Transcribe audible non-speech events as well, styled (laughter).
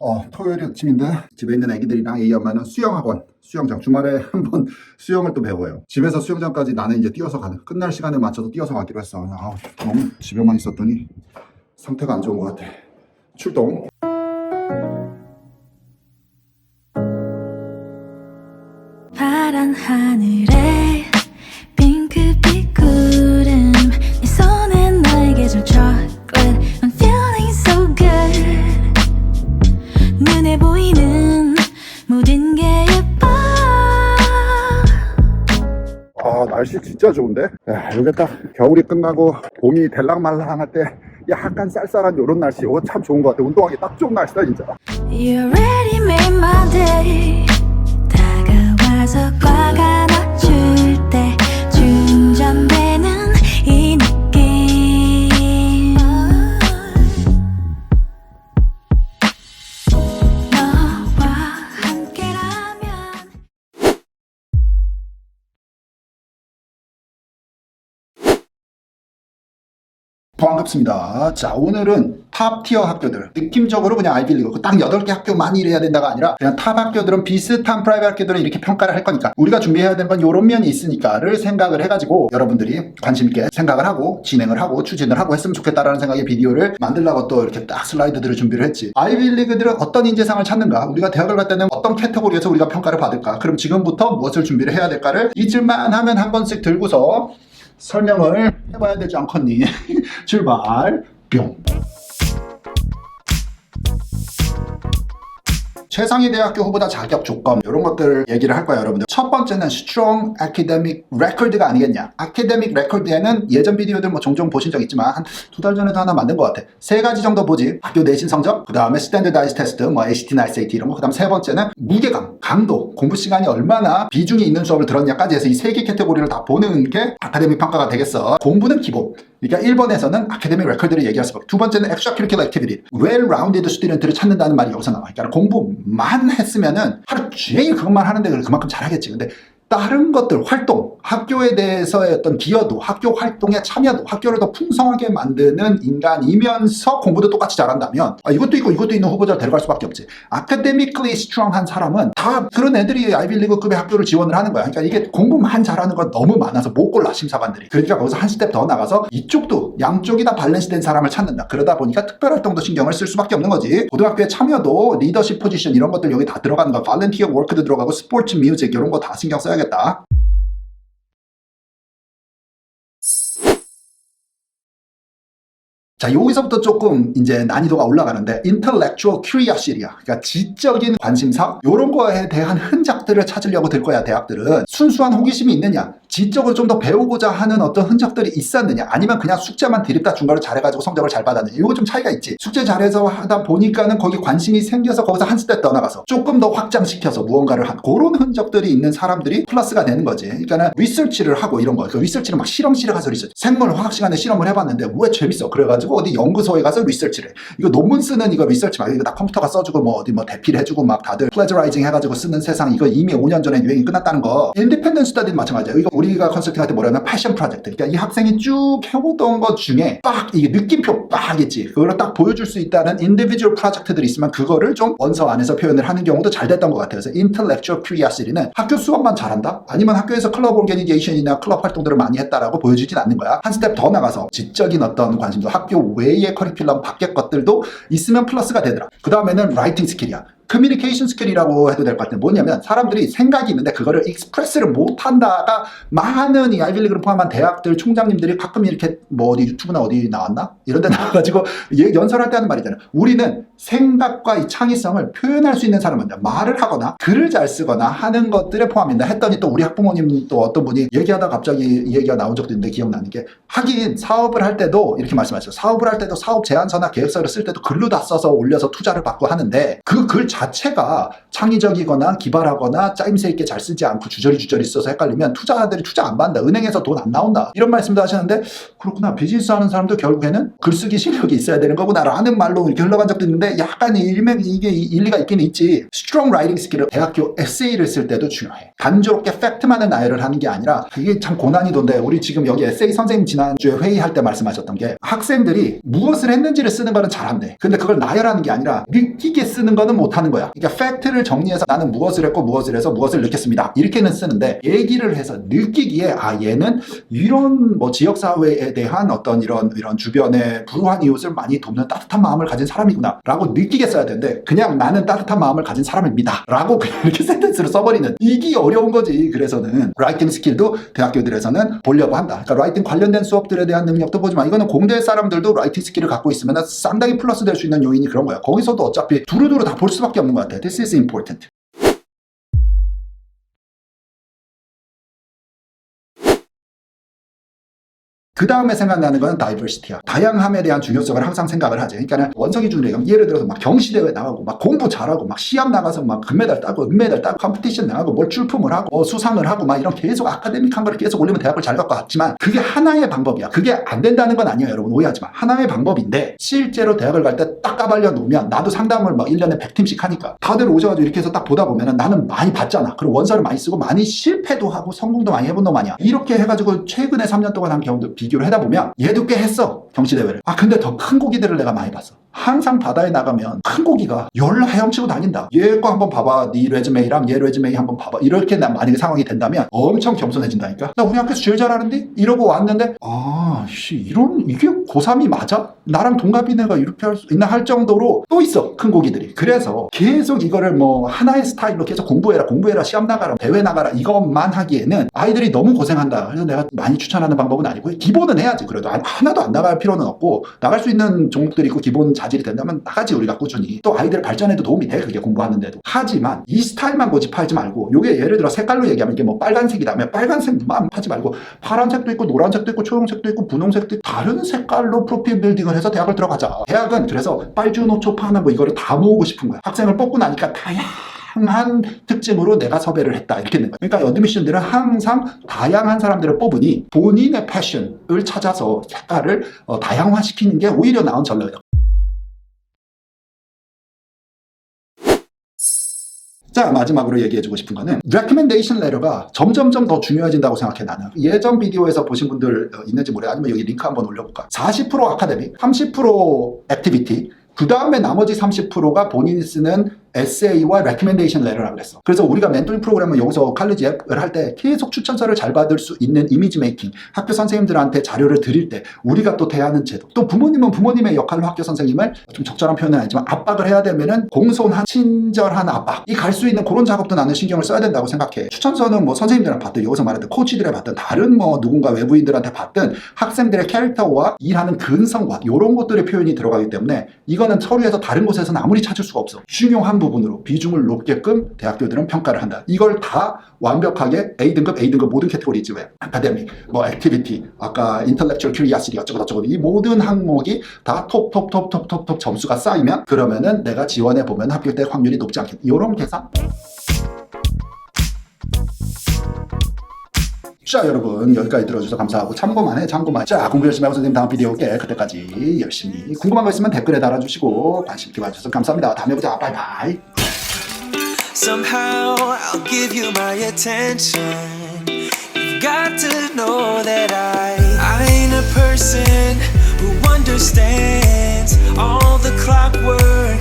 어, 토요일 아침인데 집에 있는 애기들이랑 이 엄마는 수영학원, 수영장 주말에 (laughs) 한번 수영을 또 배워요. 집에서 수영장까지 나는 이제 뛰어서 가는 끝날 시간에 맞춰서 뛰어서 가기로 했어. 아우, 너무 집에만 있었더니 상태가 안 좋은 것 같아. 출동. 파란 하늘에 눈에 보이는 모든 게 예뻐 아 날씨 진짜 좋은데? 야, 이게 딱 겨울이 끝나고 봄이 될랑말랑 할 때 약간 쌀쌀한 이런 날씨 이거 참 좋은 것 같아. 운동하기 딱 좋은 날씨다 진짜. You already made my day 반갑습니다. 자, 오늘은 탑티어 학교들. 느낌적으로 그냥 아이빌리그 딱 8개 학교만 이래야 된다가 아니라 그냥 탑 학교들은 비슷한 프라이빗 학교들은 이렇게 평가를 할 거니까 우리가 준비해야 되는 건 이런 면이 있으니까를 생각을 해가지고 여러분들이 관심있게 생각을 하고 진행을 하고 추진을 하고 했으면 좋겠다라는 생각의 비디오를 만들려고 또 이렇게 딱 슬라이드들을 준비를 했지. 아이빌리그들은 어떤 인재상을 찾는가? 우리가 대학을 갈 때는 어떤 캐테고리에서 우리가 평가를 받을까? 그럼 지금부터 무엇을 준비를 해야 될까를 잊을만 하면 한 번씩 들고서 설명을 해봐야 되지 않겠니? (laughs) 출발 뿅 최상위 대학교 후보자 자격 조건 이런 것들을 얘기를 할 거예요 여러분들. 첫 번째는 strong academic record가 아니겠냐. academic record에는 예전 비디오들 뭐 종종 보신 적 있지만 한 두 달 전에도 하나 만든 것 같아. 세 가지 정도 보지. 학교 내신 성적 그 다음에 standardized 테스트 뭐 ACT나 SAT 이런 거그 다음 세 번째는 무게감 강도 공부 시간이 얼마나 비중이 있는 수업을 들었냐까지 해서 이 세 개 캐테고리를 다 보는 게 아카데믹 평가가 되겠어. 공부는 기본 그러니까 1번에서는 아카데믹 레코드를 얘기할 수밖에 두 번째는 extracurricular activity. well-rounded 스튜던트를 찾는다는 말이 여기서 나와 그러니까 공부만 했으면은 하루 종일 그것만 하는데 그만큼 잘하겠지. 근데 다른 것들 활동 학교에 대해서의 어떤 기여도 학교 활동에 참여도 학교를 더 풍성하게 만드는 인간이면서 공부도 똑같이 잘한다면 아, 이것도 있고 이것도 있는 후보자를 데려갈 수밖에 없지. Academically strong한 사람은 다 그런 애들이 아이빌리그급의 학교를 지원을 하는 거야. 그러니까 이게 공부만 잘하는 건 너무 많아서 못 골라 심사관들이. 그러니까 거기서 한 스텝 더 나가서 이쪽도 양쪽이 다 밸런스 된 사람을 찾는다. 그러다 보니까 특별활동도 신경을 쓸 수밖에 없는 거지. 고등학교에 참여도 리더십 포지션 이런 것들 여기 다 들어가는 거 발렌티어 워크도 들어가고 스포츠 뮤직 이런 거 다 신경 써야 겠다 자, 여기서부터 조금 이제 난이도가 올라가는데 intellectual curiosity야. 그러니까 지적인 관심사 이런 거에 대한 흔적들을 찾으려고 들 거야, 대학들은. 순수한 호기심이 있느냐? 지적으로 좀 더 배우고자 하는 어떤 흔적들이 있었느냐? 아니면 그냥 숙제만 드립다 중간을 잘해가지고 성적을 잘 받았느냐? 이거 좀 차이가 있지. 숙제 잘해서 하다 보니까는 거기 관심이 생겨서 거기서 한 스텝 더 나가서 조금 더 확장시켜서 무언가를 한 그런 흔적들이 있는 사람들이 플러스가 되는 거지. 그러니까는 리서치를 하고 이런 거. 그 리서치를 막 실험실에 가서 리서치. 생물 화학 시간에 실험을 해봤는데 왜 재밌어? 그래가지고 어디 연구소에 가서 리서치를 해. 이거 논문 쓰는 이거 리서치 막 이거 다 컴퓨터가 써주고 뭐 어디 뭐 대피를 해주고 막 다들 플레저라이징 해가지고 쓰는 세상 이거 이미 5년 전에 유행이 끝났다는 거. 인디펜던트 스터디도 마찬가지야. 이거 우리가 컨설팅 할때 뭐라면 패션 프로젝트. 그러니까 이 학생이 쭉 해오던 것 중에 빡 이게 느낌표 빡 있지. 그거를 딱 보여줄 수 있다는 인디비주얼 프로젝트들이 있으면 그거를 좀 원서 안에서 표현을 하는 경우도 잘 됐던 것 같아요. 그래서 intellectual curiosity는 학교 수업만 잘한다? 아니면 학교에서 클럽 오르게니제이션이나 클럽 활동들을 많이 했다라고 보여주진 않는 거야. 한 스텝 더 나가서 지적인 어떤 관심도 학교 외의 커리큘럼 밖의 것들도 있으면 플러스가 되더라. 그 다음에는 라이팅 스킬이야. 커뮤니케이션 스킬이라고 해도 될 것 같은데 뭐냐면 사람들이 생각이 있는데 그거를 익스프레스를 못한다가 많은 이 아이빌리그를 포함한 대학들 총장님들이 가끔 이렇게 뭐 어디 유튜브나 어디 나왔나? 이런 데 나와가지고 얘- 연설할 때 하는 말이잖아요. 우리는 생각과 이 창의성을 표현할 수 있는 사람은 말을 하거나 글을 잘 쓰거나 하는 것들에 포함된다 했더니 또 우리 학부모님 또 어떤 분이 얘기하다 갑자기 이 얘기가 나온 적도 있는데 기억나는 게 하긴 사업을 할 때도 이렇게 말씀하셨어요. 사업을 할 때도 사업 제안서나 계획서를 쓸 때도 글로 다 써서 올려서 투자를 받고 하는데 그 글 자체가 창의적이거나 기발하거나 짜임새 있게 잘 쓰지 않고 주저리 주저리 써서 헷갈리면 투자자들이 투자 안 받는다. 은행에서 돈 안 나온다. 이런 말씀도 하시는데 그렇구나. 비즈니스 하는 사람도 결국에는 글쓰기 실력이 있어야 되는 거구나. 라는 말로 이렇게 흘러간 적도 있는데 약간 일맥 이게 일리가 있긴 있지. 스트롱 라이팅 스킬을 대학교 에세이를 쓸 때도 중요해. 단조롭게 팩트만을 나열을 하는 게 아니라 이게 참 고난이도인데 우리 지금 여기 에세이 선생님 지난주에 회의할 때 말씀하셨던 게 학생들이 무엇을 했는지를 쓰는 거는 잘한대. 근데 그걸 나열하는 게 아니라 느끼게 쓰는 거는 못하는 거야. 그러니까 팩트를 정리해서 나는 무엇을 했고 무엇을 해서 무엇을 느꼈습니다. 이렇게는 쓰는데 얘기를 해서 느끼기에 아 얘는 이런 뭐 지역 사회에 대한 어떤 이런 이런 주변의 불우한 이웃을 많이 돕는 따뜻한 마음을 가진 사람이구나라고 느끼게 써야 되는데 그냥 나는 따뜻한 마음을 가진 사람입니다라고 그냥 (laughs) 이렇게 센텐스로 써버리는 이게 어려운 거지. 그래서는 라이팅 스킬도 대학교들에서는 보려고 한다. 그러니까 라이팅 관련된 수업들에 대한 능력도 보지만 이거는 공대 사람들도 라이팅 스킬을 갖고 있으면 상당히 플러스 될 수 있는 요인이 그런 거야. 거기서도 어차피 두루두루 다 볼 수밖에 없는 것 같아. This is important. 그 다음에 생각나는 건 다이버시티야. 다양함에 대한 중요성을 항상 생각을 하지. 그러니까 원서 기준으로 얘기하면 예를 들어서 막 경시대회 나가고 막 공부 잘하고 막 시합 나가서 막 금메달 따고 은메달 따고 컴피티션 나가고 뭘 출품을 하고 뭐 수상을 하고 막 이런 계속 아카데믹한 거를 계속 올리면 대학을 잘 갈 것 같지만 그게 하나의 방법이야. 그게 안 된다는 건 아니에요. 여러분 오해하지 마. 하나의 방법인데 실제로 대학을 갈 때 딱 까발려 놓으면 나도 상담을 막 1년에 100팀씩 하니까 다들 오셔가지고 이렇게 해서 딱 보다 보면은 나는 많이 봤잖아. 그리고 원서를 많이 쓰고 많이 실패도 하고 성공도 많이 해본 놈 아니야. 이렇게 해가지고 최근에 3년 동안 한 경험도 비 교를 해다 보면 얘도 꽤 했어. 경시대회를. 아 근데 더 큰 고기들을 내가 많이 봤어. 항상 바다에 나가면 큰 고기가 열로 헤엄치고 다닌다. 얘 거 한번 봐봐. 네 레즈메이랑 얘 레즈메이 한번 봐봐. 이렇게 나 만약에 상황이 된다면 엄청 겸손해진다니까. 나 우리 학교에서 제일 잘하는데? 이러고 왔는데 아, 씨 이런 이게 고3이 맞아? 나랑 동갑인 애가 이렇게 할 수 있나 할 정도로 또 있어. 큰 고기들이. 그래서 계속 이거를 뭐 하나의 스타일로 계속 공부해라, 공부해라, 시험 나가라, 대회 나가라 이것만 하기에는 아이들이 너무 고생한다. 그래서 내가 많이 추천하는 방법은 아니고 기본은 해야지. 그래도 하나도 안 나갈 필요는 없고 나갈 수 있는 종목들이 있고 기본 자질이 된다면 나가지 우리가 꾸준히. 또 아이들 발전에도 도움이 돼 그게 공부하는데도. 하지만 이 스타일만 고집하지 말고 요게 예를 들어 색깔로 얘기하면 이게 뭐 빨간색이라면 빨간색만 하지 말고 파란색도 있고 노란색도 있고 초록색도 있고 분홍색도 있고 다른 색깔로 프로필 빌딩을 해서 대학을 들어가자. 대학은 그래서 빨주노초 파나 뭐 이거를 다 모으고 싶은 거야. 학생을 뽑고 나니까 다양 한 특징으로 내가 섭외를 했다. 이렇게 되는 거예요. 그러니까 어드미션들은 항상 다양한 사람들을 뽑으니 본인의 패션을 찾아서 색깔을 어, 다양화시키는 게 오히려 나은 전략이다. 자 마지막으로 얘기해주고 싶은 거는 recommendation letter가 점점점 더 중요해진다고 생각해 나는. 예전 비디오에서 보신 분들 어, 있는지 모르겠 아니면 여기 링크 한번 올려볼까? 40% 아카데믹 30% 액티비티 그 다음에 나머지 30%가 본인이 쓰는 에세이와 레코멘데이션 레터라고 그랬어. 그래서 우리가 멘토링 프로그램은 여기서 칼리지 앱을 할 때 계속 추천서를 잘 받을 수 있는 이미지 메이킹, 학교 선생님들한테 자료를 드릴 때 우리가 또 대하는 제도, 또 부모님은 부모님의 역할로 학교 선생님을 좀 적절한 표현은 아니지만 압박을 해야 되면은 공손한 친절한 압박 이 갈 수 있는 그런 작업도 나는 신경을 써야 된다고 생각해. 추천서는 뭐 선생님들한테 받든 여기서 말하는 코치들에 받든 다른 뭐 누군가 외부인들한테 받든 학생들의 캐릭터와 일하는 근성과 이런 것들의 표현이 들어가기 때문에 이거는 서류에서 다른 곳에서는 아무리 찾을 수가 없어. 중요한 부분 으로 비중을 높게끔 대학교들은 평가를 한다. 이걸 다 완벽하게 A등급, A등급 모든 캐테고리 있지 왜? 아카데믹, 뭐 액티비티, 아까 인텔렉츄얼 큐리아시티 어쩌고 저쩌고 이 모든 항목이 다 톱 톱 톱 톱 톱 톱 점수가 쌓이면 그러면은 내가 지원해 보면 합격 될 확률이 높지 않겠다. 이런 계산. 자 여러분 여기까지 들어주셔서 감사하고 참고만 해 참고만 자 공부 열심히 하고 선생님 다음 비디오 올게 그때까지 열심히 궁금한 거 있으면 댓글에 달아주시고 관심 있게 봐주셔서 감사합니다 다음에 보자 바이바이 Somehow I'll give you my attention. You've got to know that I I ain't a person who understands all the clockwork.